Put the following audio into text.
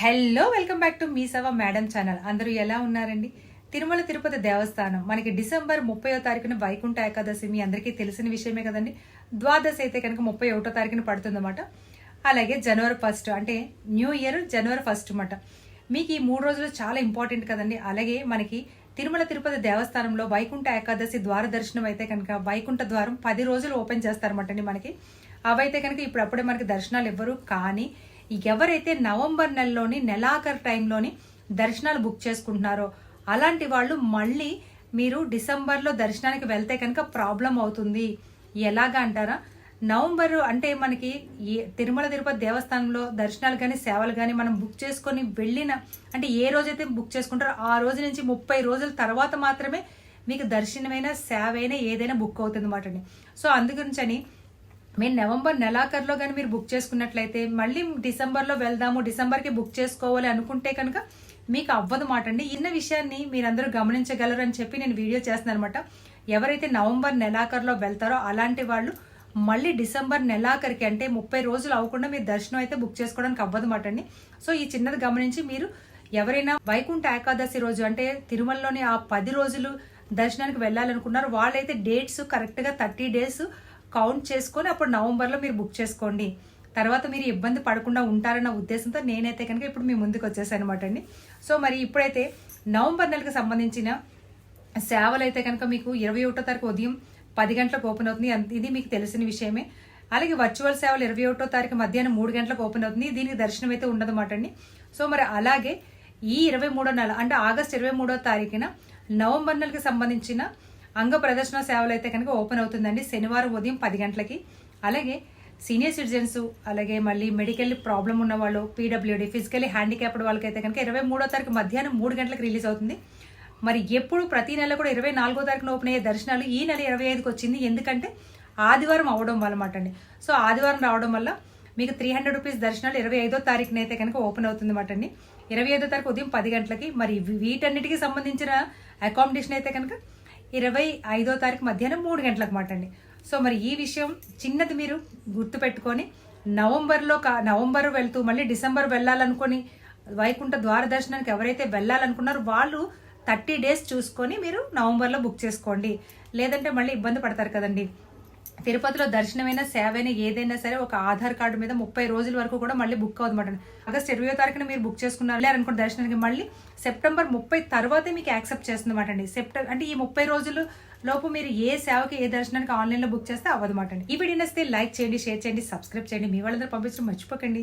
Hello welcome back to మీ సవ madam channel అందరూ ఎలా ఉన్నారండి? తిరుమల తిరుపతి దేవస్థానం. మనకి డిసెంబర్ ముప్పయో తారీఖున వైకుంఠ ఏకాదశి మీ అందరికీ తెలిసిన విషయమే కదండి. ద్వాదశి అయితే కనుక ముప్పై ఒకటో తారీఖున పడుతుందన్నమాట. అలాగే జనవరి ఫస్ట్ అంటే న్యూ ఇయర్ జనవరి ఫస్ట్ అన్నమాట. మీకు ఈ మూడు రోజులు చాలా ఇంపార్టెంట్ కదండి. అలాగే మనకి తిరుమల తిరుపతి దేవస్థానంలో వైకుంఠ ఏకాదశి ద్వార దర్శనం అయితే కనుక వైకుంఠ ద్వారం పది రోజులు ఓపెన్ చేస్తారన్నమాట అండి మనకి. అవైతే కనుక ఇప్పుడు అప్పుడే మనకి దర్శనాలు ఇవ్వరు. కానీ ఎవరైతే నవంబర్ నెలలోని నెలాఖరు టైంలోని దర్శనాలు బుక్ చేసుకుంటున్నారో అలాంటి వాళ్ళు మళ్ళీ మీరు డిసెంబర్లో దర్శనానికి వెళ్తే కనుక ప్రాబ్లం అవుతుంది. ఎలాగా అంటారా? నవంబర్ అంటే మనకి తిరుమల తిరుపతి దేవస్థానంలో దర్శనాలు కానీ సేవలు కానీ మనం బుక్ చేసుకొని వెళ్ళిన అంటే ఏ రోజైతే బుక్ చేసుకుంటారో ఆ రోజు నుంచి ముప్పై రోజుల తర్వాత మాత్రమే మీకు దర్శనమైన సేవ అయినా ఏదైనా బుక్ అవుతుంది అన్నమాట అండి. సో అందుగురించని మేము నవంబర్ నెలాఖరులో కానీ మీరు బుక్ చేసుకున్నట్లయితే మళ్ళీ డిసెంబర్లో వెళ్దాము డిసెంబర్కి బుక్ చేసుకోవాలి అనుకుంటే కనుక మీకు అవ్వదు మాట అండి. ఇన్న విషయాన్ని మీరందరూ గమనించగలరు అని చెప్పి నేను వీడియో చేస్తున్నాను అనమాట ఎవరైతే నవంబర్ నెలాఖరులో వెళ్తారో అలాంటి వాళ్ళు మళ్ళీ డిసెంబర్ నెలాఖరికి అంటే ముప్పై రోజులు అవ్వకుండా మీరు దర్శనం అయితే బుక్ చేసుకోవడానికి అవ్వదు మాట అండి. సో ఈ చిన్నది గమనించి మీరు ఎవరైనా వైకుంఠ ఏకాదశి రోజు అంటే తిరుమలలోని ఆ పది రోజులు దర్శనానికి వెళ్ళాలనుకున్నారు వాళ్ళైతే డేట్స్ కరెక్ట్గా థర్టీ డేస్ కౌంట్ చేసుకొని అప్పుడు నవంబర్లో మీరు బుక్ చేసుకోండి. తర్వాత మీరు ఇబ్బంది పడకుండా ఉంటారన్న ఉద్దేశంతో నేనైతే కనుక ఇప్పుడు మీ ముందుకు వచ్చేసాను అనమాట అండి. సో మరి ఇప్పుడైతే నవంబర్ నెలకు సంబంధించిన సేవలు అయితే కనుక మీకు ఇరవై ఒకటో తారీఖు ఉదయం పది గంటలకు ఓపెన్ అవుతుంది. అంత- ఇది మీకు తెలిసిన విషయమే. అలాగే వర్చువల్ సేవలు ఇరవై ఒకటో తారీఖు మధ్యాహ్నం మూడు గంటలకు ఓపెన్ అవుతుంది. దీనికి దర్శనం అయితే ఉండదన్నమాట అండి. సో మరి అలాగే ఈ ఇరవై మూడో నెల అంటే ఆగస్ట్ ఇరవై మూడో తారీఖున నవంబర్ నెలకు సంబంధించిన అంగ ప్రదర్శన సేవలు అయితే కనుక ఓపెన్ అవుతుందండి శనివారం ఉదయం పది గంటలకి. అలాగే సీనియర్ సిటిజన్స్ అలాగే మళ్ళీ మెడికల్ ప్రాబ్లం ఉన్న వాళ్ళు పీడబ్ల్యూడి ఫిజికలీ హ్యాండిక్యాప్డ్ వాళ్ళకైతే కనుక ఇరవై మూడో తారీఖు మధ్యాహ్నం మూడు గంటలకు రిలీజ్ అవుతుంది. మరి ఎప్పుడు ప్రతి నెల కూడా ఇరవై నాలుగో తారీఖున ఓపెన్ అయ్యే దర్శనాలు ఈ నెల ఇరవై ఐదుకి వచ్చింది. ఎందుకంటే ఆదివారం అవడం వల్ల మాట అండి. సో ఆదివారం రావడం వల్ల మీకు త్రీ హండ్రెడ్ రూపీస్ దర్శనాలు ఇరవై ఐదో తారీఖున అయితే కనుక ఓపెన్ అవుతుంది మాట అండి. ఇరవై ఐదో తారీఖు ఉదయం పది గంటలకి. మరి వీటన్నిటికీ సంబంధించిన అకామిడేషన్ అయితే కనుక ఇరవై ఐదో తారీఖు మధ్యాహ్నం మూడు గంటలకు మాట అండి. సో మరి ఈ విషయం చిన్నది మీరు గుర్తుపెట్టుకొని నవంబర్లో కా నవంబర్ వెళ్తూ మళ్ళీ డిసెంబర్ వెళ్ళాలనుకొని వైకుంఠ ద్వార దర్శనానికి ఎవరైతే వెళ్ళాలనుకున్నారో వాళ్ళు థర్టీ డేస్ చూసుకొని మీరు నవంబర్లో బుక్ చేసుకోండి. లేదంటే మళ్ళీ ఇబ్బంది పడతారు కదండి. తిరుపతిలో దర్శనమైన సేవైనా ఏదైనా సరే ఒక ఆధార్ కార్డు మీద ముప్పై రోజుల వరకు కూడా మళ్ళీ బుక్ అవుతుందన్నమాట ఆగస్ట్ ఇరవయో తారీఖున మీరు బుక్ చేసుకున్నారు అనుకున్న దర్శనానికి మళ్ళీ సెప్టెంబర్ ముప్పై తర్వాతే మీకు యాక్సెప్ట్ చేస్తుందన్నమాట అండి. సెప్టెంబర్ అంటే ఈ ముప్పై రోజులు లోపు మీరు ఏ సేవకి ఏ దర్శనానికి ఆన్లైన్లో బుక్ చేస్తే అవ్వదన్నమాట అండి. ఈ వీడియో నచ్చితే లైక్ చేయండి షేర్ చేయండి సబ్స్క్రైబ్ చేయండి. మీ వాళ్ళందరూ పంపించడం మర్చిపోకండి.